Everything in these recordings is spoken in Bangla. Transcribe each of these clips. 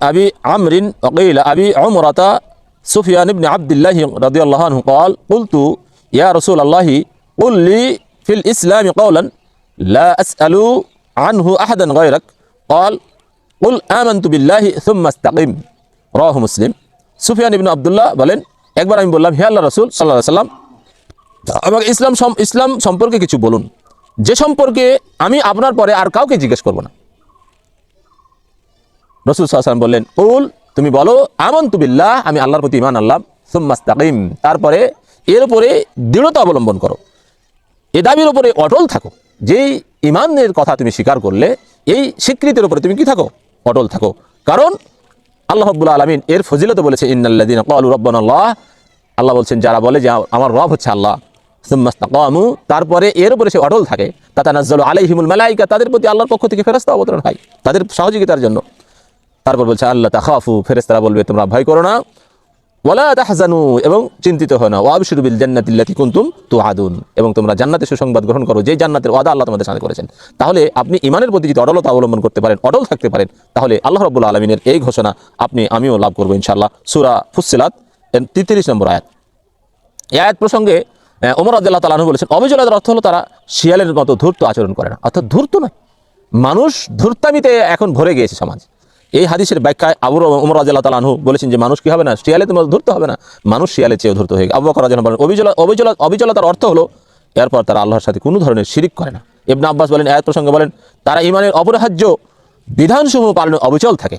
أبي عمرو وقيل أبي عمرة سفيان بن عبد الله رضي الله عنه قال قلت يا رسول الله قل لي في الإسلام قولا لا أسأل عنه أحدا غيرك قال قل آمنت بالله ثم استقم রাহ মুসলিম সুফিয়ান ইবনে আব্দুল্লাহ বলেন একবার আমি বললাম হে আল্লাহ রসুল সাল্লাহ সাল্লাম আমাকে ইসলাম সম- ইসলাম সম্পর্কে কিছু বলুন যে সম্পর্কে আমি আপনার পরে আর কাউকে জিজ্ঞেস করব না রসুল সাল্লাম বললেন, উল, তুমি বলো আমন বিল্লাহ, আমি আল্লাহর প্রতি ইমান আল্লাহ সুম্মাস্তাকিম তারপরে এর উপরে দৃঢ়তা অবলম্বন করো। এ দাবির উপরে অটল থাকো। যেই ইমানের কথা তুমি স্বীকার করলে, এই স্বীকৃতির উপরে তুমি কি থাকো? অটল থাকো। কারণ আল্লাহ রব্বুল আলমিন এর ফজিলত বলেছে ইন্নাল্লাদিন কালু রব্বান আল্লাহ আল্লাহ বলছেন, যারা বলে যে আমার রব হচ্ছে আল্লাহ। সুম্মাস্তাকামু তারপরে এর উপরে সে অটল থাকে। তাতা তাতানাজ্জালু আলাইহিমুল মালাইকা, তাদের প্রতি আল্লাহর পক্ষ থেকে ফেরস্তা অবতরণ হয়। তাদের সহযোগিতার জন্য। তারপর বলছে, আল্লাহ তাখাফু ফেরেস্তারা বলবে, তোমরা ভয় করো না। এবং চিন্তিত হয় না। এবং তোমরা জান্নাতের সুসংবাদ গ্রহণ করো, যে জান্নাতের ওয়াদা আল্লাহ তোমাদের সাথে করেছেন। তাহলে আপনি ইমানের প্রতি যদি অটলতা অবলম্বন করতে পারেন অটল থাকতে পারেন, তাহলে আল্লাহ এই ঘোষণা আপনি, আমিও লাভ করব ইনশাআল্লাহ। সূরা ফুসসিলাত, এর 33 নম্বর আয়াত। এই আয়াত প্রসঙ্গে ওমর আব্দুল্লাহ তালাহু বলেছেন অবিচলাদের অর্থ হলো তারা শিয়ালের মতো ধূর্ত আচরণ করে না। অর্থাৎ ধূর্ত নয়। মানুষ ধূর্তামিতে এখন ভরে গিয়েছে সমাজ। এই হাদিসের ব্যাখ্যায় আবুর ওমর রাজ্লাহ তালাহু বলেছেন যে মানুষ কি হবে না? শিয়ালে তোমার ধরতে হবে না। মানুষ শিয়ালে চেয়েও ধরতে হয়ে আবু বকর রাজন বলেন অবিচলা অবিচলা অবিচলতার অর্থ হলো, এরপর তারা আল্লাহর সাথে কোনো ধরনের শিরিক করে না। ইবনে আব্বাস বলেন, আয়াত প্রসঙ্গে বলেন, তারা ইমানের অপরিহার্য বিধানসমূহ পালনে অবিচল থাকে।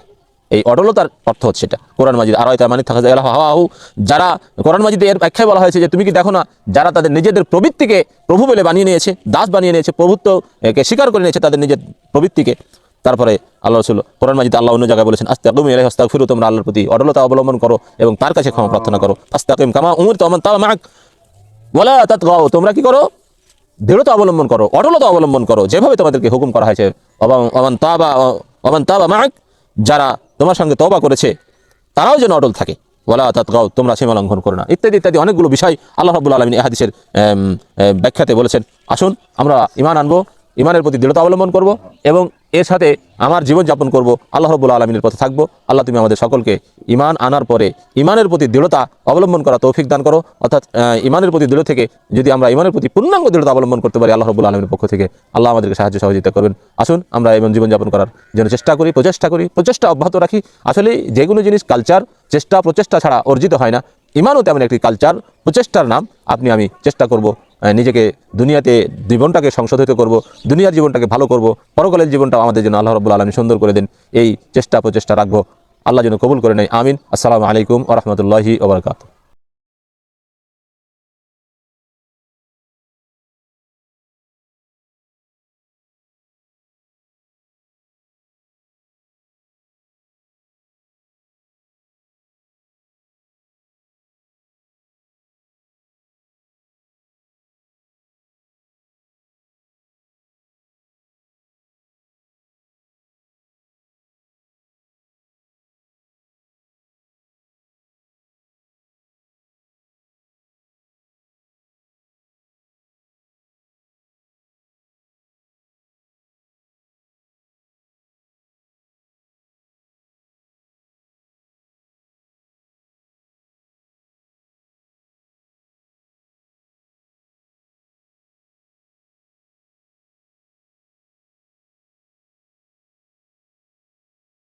এই অটলতার অর্থ হচ্ছে এটা কোরআন মাজিদ আর তার মানে থাকা যায় হাওয়াহু, যারা কোরআন মাজিদে এর ব্যাখ্যায় বলা হয়েছে যে, তুমি কি দেখো না, যারা তাদের নিজেদের প্রবৃত্তিকে প্রভু বলে বানিয়ে নিয়েছে, দাস বানিয়ে নিয়েছে, প্রভুত্বকে স্বীকার করে নিয়েছে, তাদের নিজের প্রবৃত্তিকে তারপরে আল্লাহ রসুল কোরআন মাজিদ আল্লাহ অন্য জায়গায় বলেছেন আস্তে তুমি এলাই হস্তাক ফিরু তোমরা আল্লাহর প্রতি অডলতা অবলম্বন করো এবং তার কাছে ক্ষমা প্রার্থনা করো। আস্তাকিম কামা উমর তো তা মাক। বলা তাত গাও তোমরা কি করো? দৃঢ়তা অবলম্বন করো অটলতা অবলম্বন করো। যেভাবে তোমাদেরকে হুকুম করা হয়েছে অমান তাবা অমান তাবা মাক, যারা তোমার সঙ্গে তবা করেছে, তারাও যেন অটল থাকে। ওলা তাত গাও তোমরা সীমা লঙ্ঘন করো না। ইত্যাদি ইত্যাদি অনেকগুলো বিষয় আল্লাহ রাবুল আলমিন এহাদিসের ব্যাখ্যাতে বলেছেন। আসুন, আমরা ইমান আনব ইমানের প্রতি দৃঢ়তা অবলম্বন করব এবং এর সাথে আমার জীবন যাপন করব, আল্লাহ রব্বুল আলমিনের পথে থাকব। আল্লাহ তুমি আমাদের সকলকে ইমান আনার পরে ইমানের প্রতি দৃঢ়তা অবলম্বন করা তৌফিক দান করো। অর্থাৎ ইমানের প্রতি দৃঢ় থেকে যদি আমরা ইমানের প্রতি পূর্ণাঙ্গ দৃঢ়তা অবলম্বন করতে পারি, আল্লাহ রব্বুল আলমীর পক্ষ থেকে আল্লাহ আমাদেরকে সাহায্য সহযোগিতা করবেন আসুন, আমরা এমন জীবনযাপন করার জন্য চেষ্টা করি, প্রচেষ্টা করি, প্রচেষ্টা অব্যাহত রাখি। আসলে যে কোনো জিনিস কালচার চেষ্টা, প্রচেষ্টা ছাড়া অর্জিত হয় না। ইমানও তেমন একটি কালচার প্রচেষ্টার নাম আপনি আমি চেষ্টা করব নিজেকে দুনিয়াতে জীবনটাকে সংশোধিত করব, দুনিয়ার জীবনটাকে ভালো করব, পরকালের জীবনটা আমাদের জন্য আল্লাহ রব্বুল আলমী সুন্দর করে দিন। এই চেষ্টা প্রচেষ্টা রাখব। আল্লাহ যেন কবুল করে নেয়। আমিন। আসসালামু আলাইকুম ওরহমতুল্লাহি ওবরকাত